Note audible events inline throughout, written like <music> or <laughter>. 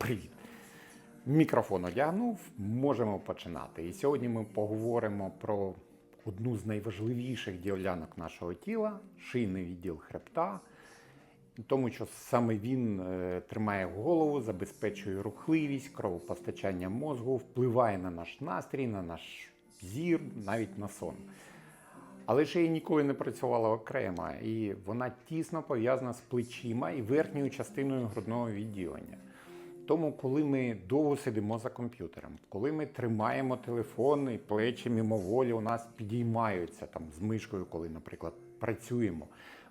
Привіт! Мікрофон одягнув, можемо починати. І сьогодні ми поговоримо про одну з найважливіших ділянок нашого тіла шийний відділ хребта, тому що саме він е, тримає голову, забезпечує рухливість, кровопостачання мозку, впливає на наш настрій, на наш зір, навіть на сон. Але шия ніколи не працювала окремо, і вона тісно пов'язана з плечима і верхньою частиною грудного відділення. Тому, коли ми довго сидимо за комп'ютером, коли ми тримаємо телефон і плечі мимоволі у нас підіймаються там з мишкою, коли, наприклад, працюємо,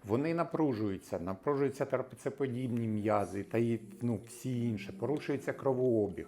вони напружуються, напружуються трапецеподібні м'язи та і ну, всі інші, порушується кровообіг.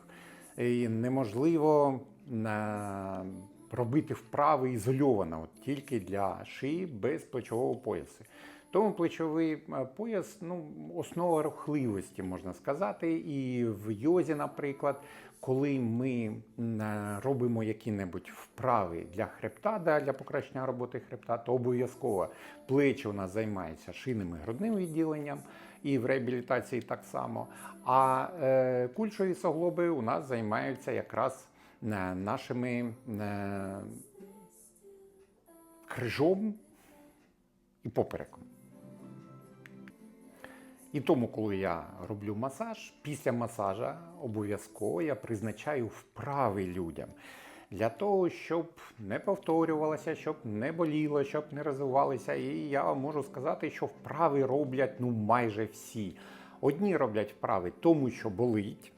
І неможливо е, робити вправи ізольовано, от тільки для шиї без плечового поясу. Тому плечовий пояс ну, основа рухливості, можна сказати. І в йозі, наприклад, коли ми е, робимо які-небудь вправи для хребта, для покращення роботи хребта, то обов'язково плечі у нас займаються шийним і грудним відділенням, і в реабілітації так само. А е, кульшові суглоби у нас займаються якраз е, нашими е, крижом і попереком. І тому, коли я роблю масаж, після масажа обов'язково я призначаю вправи людям для того, щоб не повторювалося, щоб не боліло, щоб не розвивалися. І я вам можу сказати, що вправи роблять ну майже всі. Одні роблять вправи тому, що болить.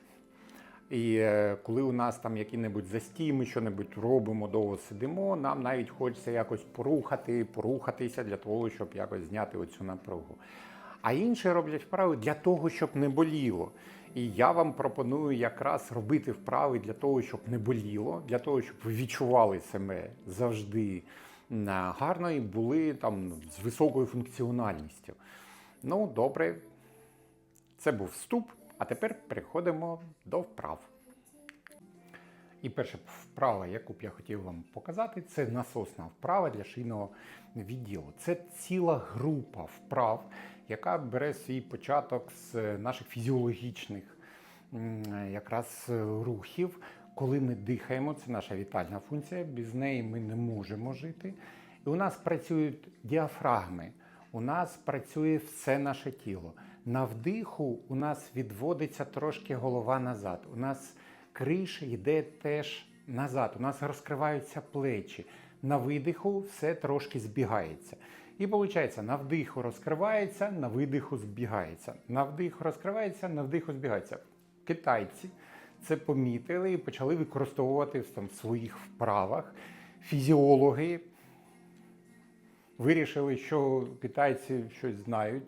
І е, коли у нас там які-небудь застій, ми що-небудь робимо, довго сидимо, нам навіть хочеться якось порухати, порухатися для того, щоб якось зняти оцю напругу. А інші роблять вправи для того, щоб не боліло. І я вам пропоную якраз робити вправи для того, щоб не боліло, для того, щоб ви відчували себе завжди гарно і були там з високою функціональністю. Ну, добре, це був вступ, а тепер переходимо до вправ. І перша вправа, яку б я хотів вам показати, це насосна вправа для шийного відділу. Це ціла група вправ, яка бере свій початок з наших фізіологічних якраз рухів. Коли ми дихаємо, це наша вітальна функція, без неї ми не можемо жити. І у нас працюють діафрагми, у нас працює все наше тіло. На вдиху у нас відводиться трошки голова назад. У нас криш йде теж назад. У нас розкриваються плечі. На видиху все трошки збігається. І виходить, на вдиху розкривається, на видиху збігається. На вдиху розкривається, на вдиху збігається. Китайці це помітили і почали використовувати в своїх вправах. Фізіологи вирішили, що китайці щось знають,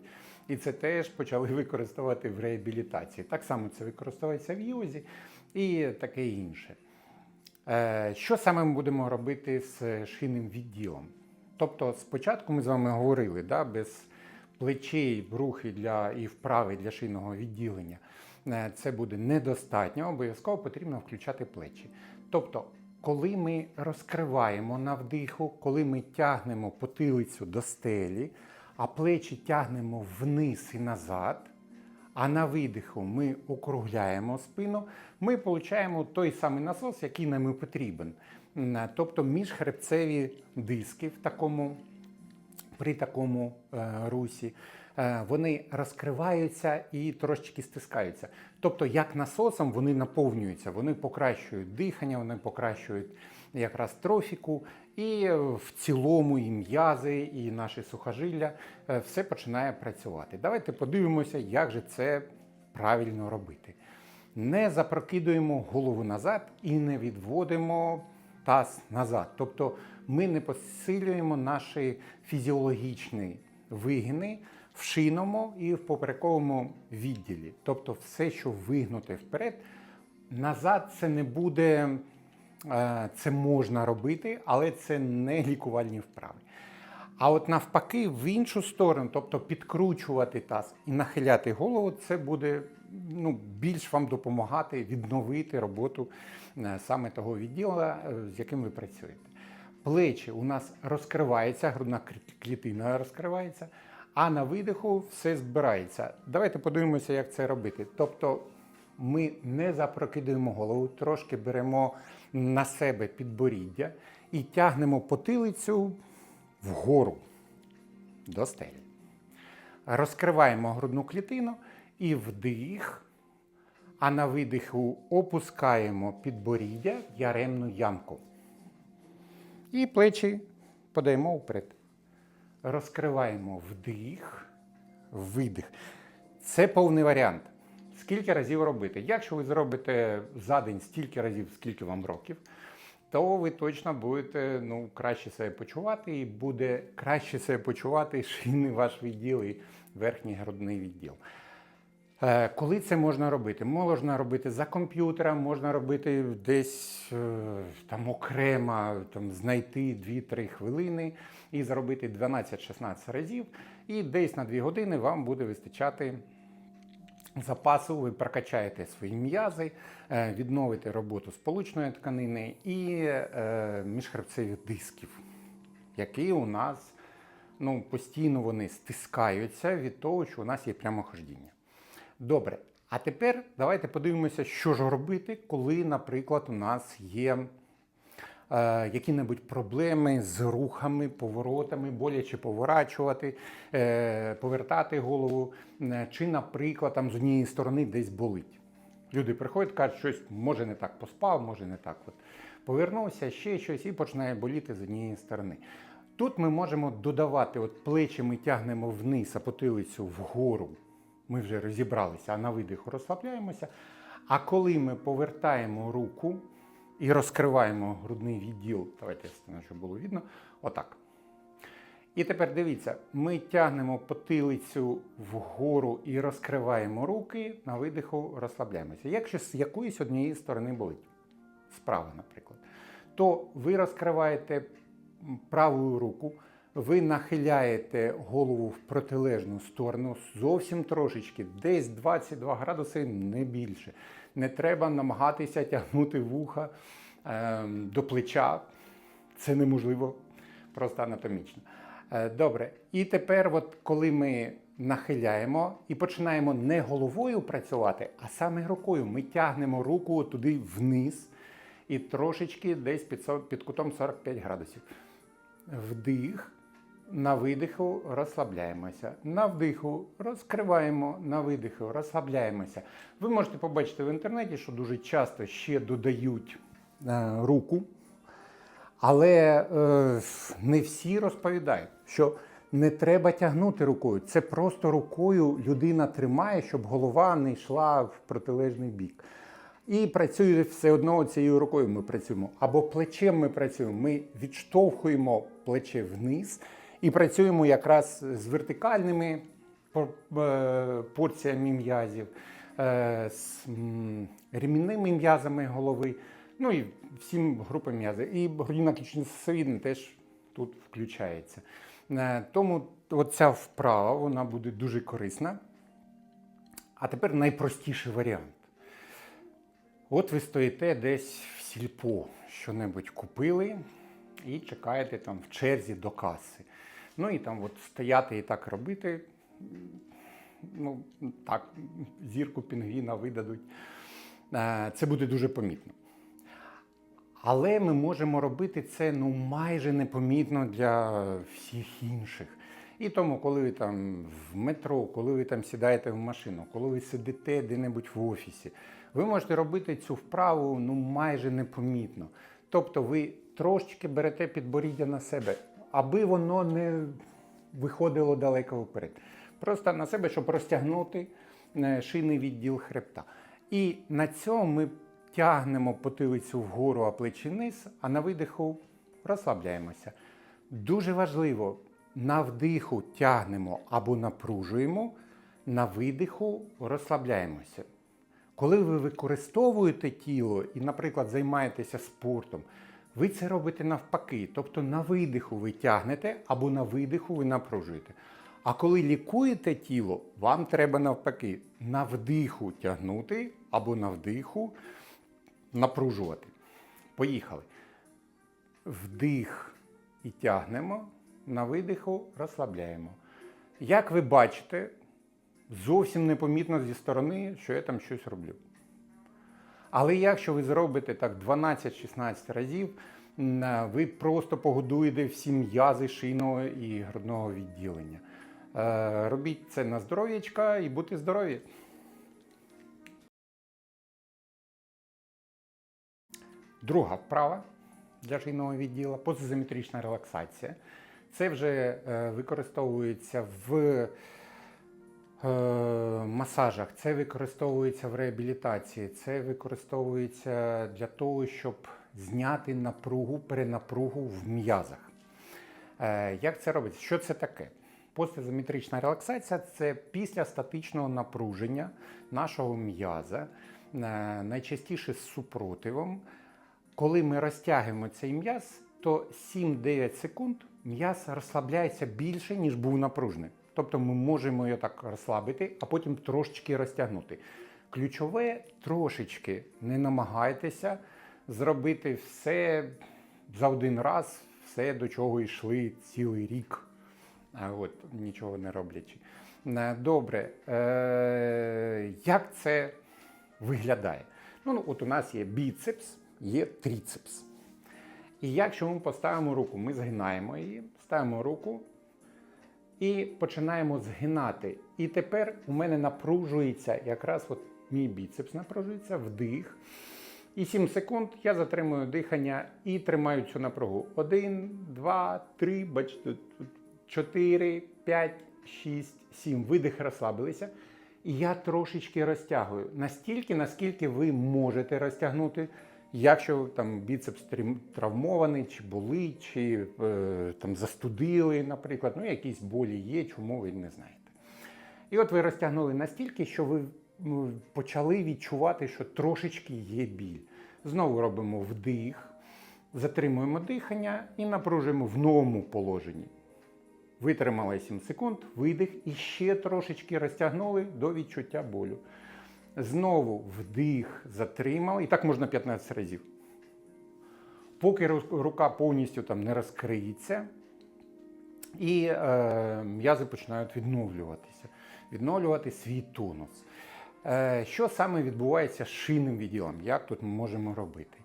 і це теж почали використовувати в реабілітації. Так само це використовується в йозі і таке інше. Е, Що саме ми будемо робити з шийним відділом? Тобто, спочатку ми з вами говорили, да, без плечей, рухи для і вправи для шийного відділення. е, Це буде недостатньо, обов'язково потрібно включати плечі. Тобто, коли ми розкриваємо на вдиху, коли ми тягнемо потилицю до стелі, а плечі тягнемо вниз і назад, а на видиху ми округляємо спину, ми отримуємо той самий насос, який нам і потрібен. М, Тобто міжхребцеві диски в такому, при такому е, русі, е, вони розкриваються і трошечки стискаються. Тобто, як насосом вони наповнюються, вони покращують дихання, вони покращують якраз трофіку, і е, в цілому і м'язи, і наші сухожилля е, все починає працювати. Давайте подивимося, як же це правильно робити. Не запрокидуємо голову назад і не відводимо таз назад. Тобто ми не посилюємо наші фізіологічні вигини в шиному і в поперековому відділі. Тобто все, що вигнуте вперед, назад це не буде, е, це можна робити, але це не лікувальні вправи. А от навпаки, в іншу сторону, тобто підкручувати таз і нахиляти голову, це буде ну, більш вам допомагати відновити роботу е, саме того відділу, е, з яким ви працюєте. Плечі у нас розкриваються, грудна клітина розкривається, а на видиху все збирається. Давайте подивимося, як це робити. Тобто ми не запрокидуємо голову, трошки беремо на себе підборіддя і тягнемо потилицю вгору до стелі. Розкриваємо грудну клітину і вдих, а на видиху опускаємо підборіддя яремну ямку. І плечі подаємо вперед. Розкриваємо вдих, видих. Це повний варіант. Скільки разів робити? Якщо ви зробите за день стільки разів, скільки вам років, то ви точно будете ну, краще себе почувати і буде краще себе почувати <laughs> шийний ваш відділ і верхній грудний відділ. Е, Коли це можна робити? Можна робити за комп'ютером, можна робити десь е, там окремо, там, знайти 2-3 хвилини і зробити 12-16 разів. І десь на 2 години вам буде вистачати запасу, ви прокачаєте свої м'язи, е, відновите роботу сполучної тканини і міжхребцевих дисків, які у нас ну, постійно вони стискаються від того, що у нас є прямохождіння. Добре. А тепер давайте подивимося, що ж робити, коли, наприклад, у нас є е, які-небудь проблеми з рухами, поворотами, боляче поворачувати, е, повертати голову, е, чи, наприклад, там з однієї сторони десь болить. Люди приходять, кажуть, щось може не так поспав, може не так. От. Повернувся ще щось і починає боліти з однієї сторони. Тут ми можемо додавати, от плечі ми тягнемо вниз, а потилицю вгору. Ми вже розібралися, а на видиху розслабляємося. А коли ми повертаємо руку і розкриваємо грудний відділ, давайте я щоб було видно, отак. І тепер дивіться, ми тягнемо потилицю вгору і розкриваємо руки, на видиху розслабляємося. Якщо з якоїсь однієї сторони болить, справа, наприклад, то ви розкриваєте праву руку, ви нахиляєте голову в протилежну сторону зовсім трошечки, десь 22 градуси, не більше. Не треба намагатися тягнути вуха е, до плеча. Це неможливо просто анатомічно. Е, Добре, і тепер, от коли ми нахиляємо і починаємо не головою працювати, а саме рукою, ми тягнемо руку туди вниз і трошечки десь під, під кутом 45 градусів. Вдих, на видиху розслабляємося. На вдиху розкриваємо, на видиху розслабляємося. Ви можете побачити в інтернеті, що дуже часто ще додають е, руку. Але е, не всі розповідають, що не треба тягнути рукою. Це просто рукою людина тримає, щоб голова не йшла в протилежний бік. І працює все одно цією рукою ми працюємо. Або плечем ми працюємо. Ми відштовхуємо плече вниз і працюємо якраз з вертикальними е, порціями м'язів, е, з ремінними м'язами голови, ну і всім групами м'язів. І грудина ключницевидна теж тут включається. Е, Тому оця вправа вона буде дуже корисна. А тепер найпростіший варіант. От ви стоїте десь в сільпо, що-небудь купили і чекаєте там в черзі до каси. Ну і там от стояти і так робити. Ну, так, зірку пінгвіна видадуть. Е, Це буде дуже помітно. Але ми можемо робити це ну, майже непомітно для всіх інших. І тому, коли ви там в метро, коли ви там сідаєте в машину, коли ви сидите де-небудь в офісі, ви можете робити цю вправу ну, майже непомітно. Тобто ви трошечки берете підборіддя на себе, аби воно не виходило далеко вперед. Просто на себе, щоб розтягнути е, шийний відділ хребта. І на цьому ми тягнемо потилицю вгору, а плечі вниз, а на видиху розслабляємося. Дуже важливо, на вдиху тягнемо або напружуємо, на видиху розслабляємося. Коли ви використовуєте тіло і, наприклад, займаєтеся спортом, ви це робите навпаки. Тобто на видиху ви тягнете або на видиху ви напружуєте. А коли лікуєте тіло, вам треба навпаки на вдиху тягнути або на вдиху напружувати. Поїхали. Вдих і тягнемо, на видиху розслабляємо. Як ви бачите, зовсім непомітно зі сторони, що я там щось роблю. Але якщо ви зробите так 12-16 разів, е, ви просто погодуєте всі м'язи шийного і грудного відділення. Е, Робіть це на здоров'ячка і будьте здорові! Друга вправа для шийного відділу позизометрична релаксація. Це вже е, використовується в масажах, це використовується в реабілітації, це використовується для того, щоб зняти напругу, перенапругу в м'язах. Е, Як це робиться? Що це таке? Постізометрична релаксація це після статичного напруження нашого м'яза, е, найчастіше з супротивом. Коли ми розтягуємо цей м'яз, то 7-9 секунд м'яз розслабляється більше, ніж був напружений. Тобто ми можемо його так розслабити, а потім трошечки розтягнути. Ключове трошечки не намагайтеся зробити все за один раз, все до чого йшли цілий рік. От нічого не роблячи. Е, Добре, е, як це виглядає? Ну, ну, от у нас є біцепс, є тріцепс. І якщо ми поставимо руку, ми згинаємо її, ставимо руку і починаємо згинати. І тепер у мене напружується якраз от мій біцепс напружується, вдих. І 7 секунд я затримую дихання і тримаю цю напругу. 1, 2, 3, бачите, 4, 5, 6, 7. Видих розслабилися. І я трошечки розтягую. Настільки, наскільки ви можете розтягнути, якщо там біцепс травмований, чи болить, чи е, там застудили, наприклад, ну якісь болі є, чому ви не знаєте. І от ви розтягнули настільки, що ви почали відчувати, що трошечки є біль. Знову робимо вдих, затримуємо дихання і напружуємо в новому положенні. Витримали 7 секунд, видих і ще трошечки розтягнули до відчуття болю. Знову вдих, затримали. І так можна 15 разів. Поки рука повністю там не розкриється, і е, м'язи починають відновлюватися, відновлювати свій тонус. Е, що саме відбувається з шийним відділом? Як тут ми можемо робити?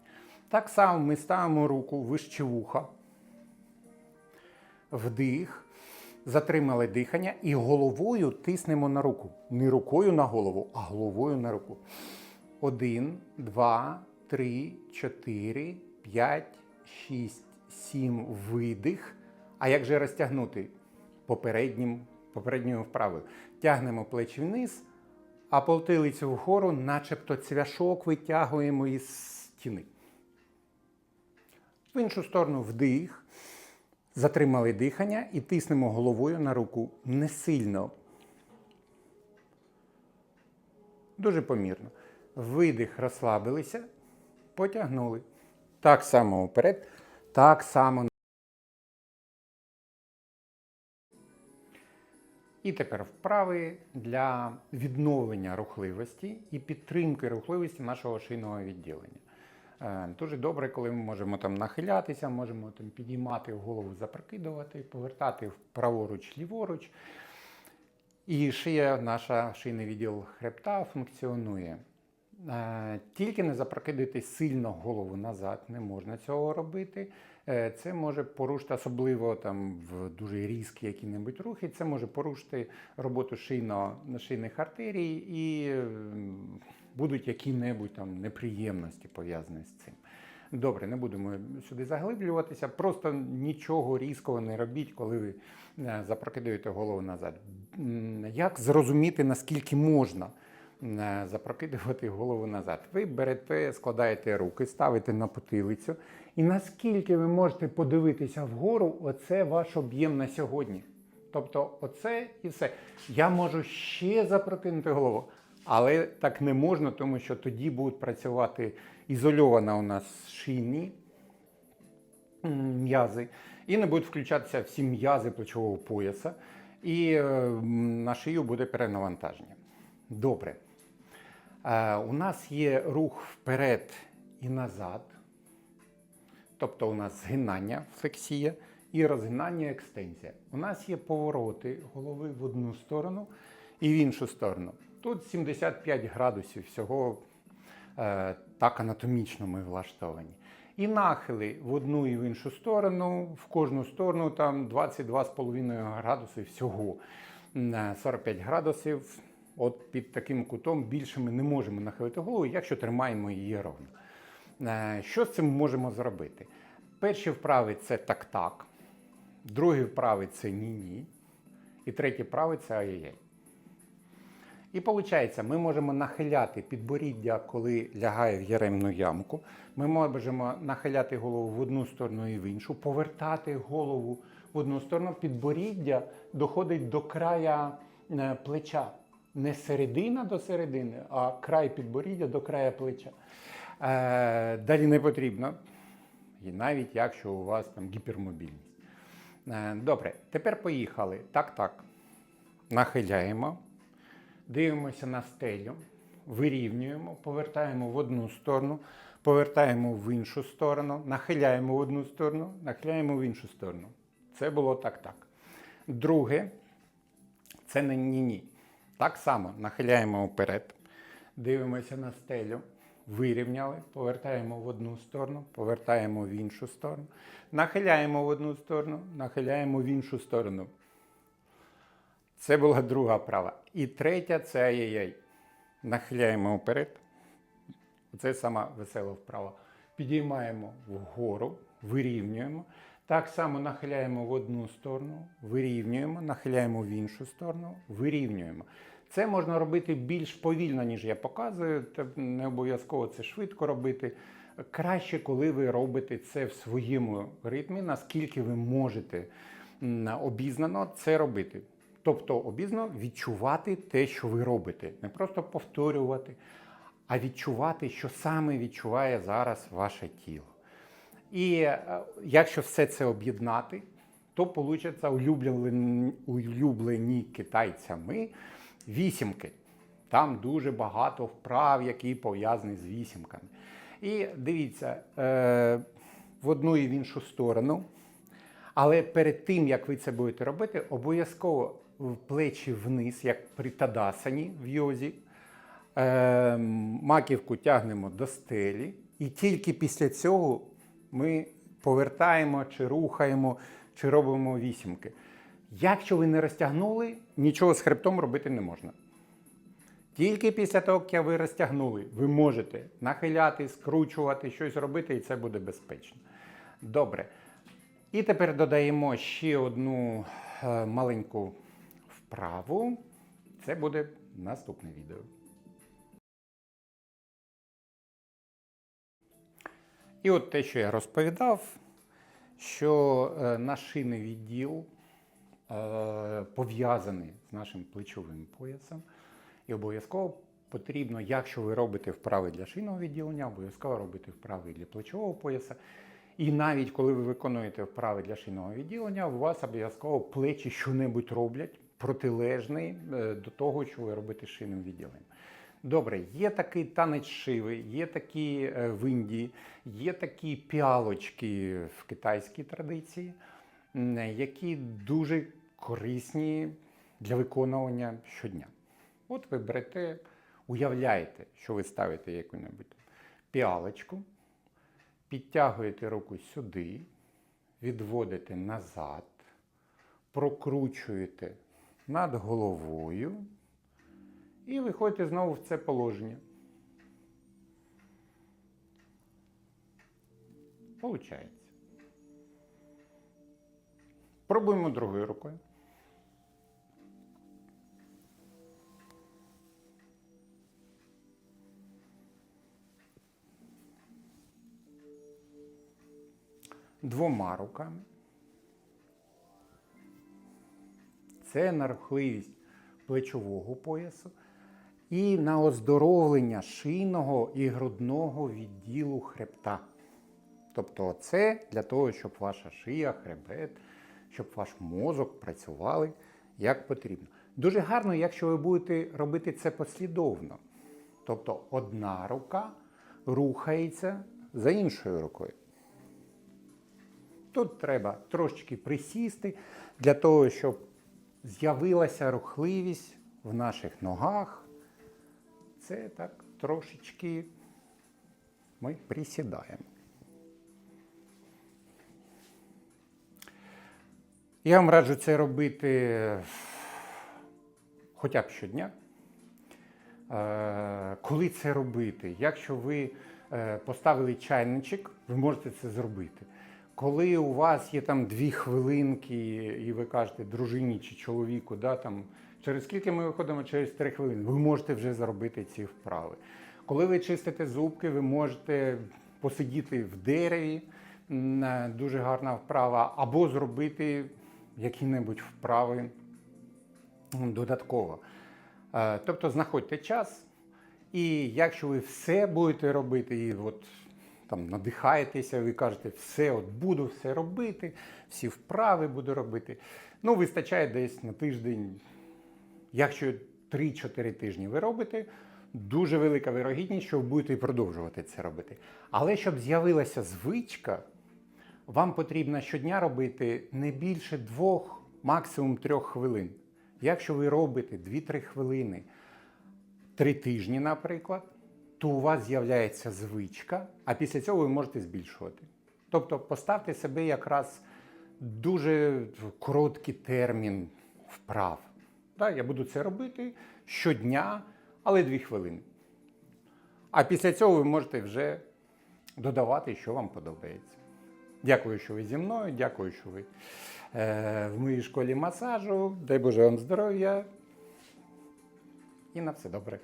Так само ми ставимо руку вище вуха, вдих, затримали дихання і головою тиснемо на руку. Не рукою на голову, а головою на руку. Один, два, три, чотири, п'ять, шість, сім. Видих. А як же розтягнути? Попереднім, попередньою вправою. Тягнемо плечі вниз, а полтилицю вгору, начебто цвяшок витягуємо із стіни. В іншу сторону вдих. Затримали дихання і тиснемо головою на руку не сильно. Дуже помірно. Видих, розслабилися, потягнули. Так само вперед, так само. І тепер вправи для відновлення рухливості і підтримки рухливості нашого шийного відділення. Е, Дуже добре, коли ми можемо там нахилятися, можемо там підіймати голову, запрокидувати, повертати праворуч, ліворуч. І шия, наша шийний відділ хребта функціонує. Е, Тільки не запрокидуйте сильно голову назад, не можна цього робити. Е, Це може порушити, особливо там в дуже різкі які-небудь рухи, це може порушити роботу шийно, шийних артерій і будуть які-небудь там неприємності пов'язані з цим. Добре, не будемо сюди заглиблюватися, просто нічого різкого не робіть, коли ви е, запрокидуєте голову назад. Як зрозуміти, наскільки можна е, запрокидувати голову назад? Ви берете, складаєте руки, ставите на потилицю, і наскільки ви можете подивитися вгору, оце ваш об'єм на сьогодні. Тобто, оце і все. Я можу ще запрокинути голову, але так не можна, тому що тоді будуть працювати ізольовано у нас шийні м'язи, і не будуть включатися всі м'язи плечового пояса, і е, на шию буде перенавантаження. Добре. Е, у нас є рух вперед і назад. Тобто у нас згинання, флексія і розгинання, екстензія. У нас є повороти голови в одну сторону і в іншу сторону. Тут 75 градусів всього Е, Так анатомічно ми влаштовані. І нахили в одну і в іншу сторону, в кожну сторону там 22,5 градуси всього. Е, 45 градусів. От під таким кутом більше ми не можемо нахилити голову, якщо тримаємо її ровно. Е, Що з цим можемо зробити? Перші вправи це так-так, другі вправи це ні-ні, і треті вправи це ай-яй. І виходить, ми можемо нахиляти підборіддя, коли лягає в яремну ямку. Ми можемо нахиляти голову в одну сторону і в іншу, повертати голову в одну сторону. Підборіддя доходить до края е, плеча. Не середина до середини, а край підборіддя до края плеча. Е, далі не потрібно. І навіть якщо у вас там гіпермобільність. Е, добре, тепер поїхали. Так, так. Нахиляємо. Дивимося на стелю, вирівнюємо, повертаємо в одну сторону, повертаємо в іншу сторону, нахиляємо в одну сторону, нахиляємо в іншу сторону. Це було так-так. Друге, це не ні-ні. Так само нахиляємо вперед, дивимося на стелю, вирівняли, повертаємо в одну сторону, повертаємо в іншу сторону, нахиляємо в одну сторону, нахиляємо в іншу сторону. Це була друга вправа. І третя це ай-яй. Нахиляємо вперед. Це сама весела вправа. Підіймаємо вгору, вирівнюємо. Так само нахиляємо в одну сторону, вирівнюємо, нахиляємо в іншу сторону, вирівнюємо. Це можна робити більш повільно, ніж я показую. Не обов'язково це швидко робити. Краще, коли ви робите це в своєму ритмі, наскільки ви можете обізнано це робити. Тобто обізнано відчувати те, що ви робите, не просто повторювати, а відчувати, що саме відчуває зараз ваше тіло. І е, якщо все це об'єднати, то получаться улюблені, улюблені китайцями вісімки. Там дуже багато вправ, які пов'язані з вісімками. І дивіться, е, в одну і в іншу сторону. Але перед тим, як ви це будете робити, обов'язково плечі вниз, як при тадасані в йозі. Е, маківку тягнемо до стелі, і тільки після цього ми повертаємо чи рухаємо, чи робимо вісімки. Якщо ви не розтягнули, нічого з хребтом робити не можна. Тільки після того, як ви розтягнули, ви можете нахиляти, скручувати, щось робити, і це буде безпечно. Добре. І тепер додаємо ще одну е, маленьку вправу. Це буде наступне відео. І от те, що я розповідав, що е, наш шийний відділ е, пов'язаний з нашим плечовим поясом. І обов'язково потрібно, якщо ви робите вправи для шийного відділення, обов'язково робити вправи для плечового пояса. І навіть коли ви виконуєте вправи для шийного відділення, у вас обов'язково плечі що-небудь роблять протилежний е, до того, що ви робите шийним відділенням. Добре, є такий танець шиви, є такі е, в Індії, є такі піалочки в китайській традиції, які дуже корисні для виконування щодня. От ви берете, уявляєте, що ви ставите яку-небудь піалочку, підтягуєте руку сюди, відводите назад, прокручуєте над головою і виходите знову в це положення. Получається. Пробуємо другою рукою. Двома руками. Це на рухливість плечового поясу і на оздоровлення шийного і грудного відділу хребта. Тобто це для того, щоб ваша шия, хребет, щоб ваш мозок працювали як потрібно. Дуже гарно, якщо ви будете робити це послідовно. Тобто одна рука рухається за іншою рукою. Тут треба трошечки присісти для того, щоб з'явилася рухливість в наших ногах. Це так трошечки ми присідаємо. Я вам раджу це робити хоча б щодня. Е, Коли це робити? Якщо ви е, поставили чайничок, ви можете це зробити. Коли у вас є там дві хвилинки, і ви кажете дружині чи чоловіку, да, там, через скільки ми виходимо, через три хвилини, ви можете вже зробити ці вправи. Коли ви чистите зубки, ви можете посидіти в дереві, е, дуже гарна вправа, або зробити які-небудь вправи додатково. Е, Тобто знаходьте час, і якщо ви все будете робити, і от там надихаєтеся, ви кажете, все, от буду все робити, всі вправи буду робити. Ну, вистачає десь на тиждень. Якщо 3-4 тижні ви робите, дуже велика вирогідність, що ви будете продовжувати це робити. Але щоб з'явилася звичка, вам потрібно щодня робити не більше двох, максимум трьох хвилин. Якщо ви робите 2-3 хвилини три тижні, наприклад, то у вас з'являється звичка, а після цього ви можете збільшувати. Тобто поставте себе якраз дуже короткий термін вправ. Так, я буду це робити щодня, але 2 хвилини. А після цього ви можете вже додавати, що вам подобається. Дякую, що ви зі мною. Дякую, що ви е, в моїй школі масажу. Дай Боже вам здоров'я. І на все добре.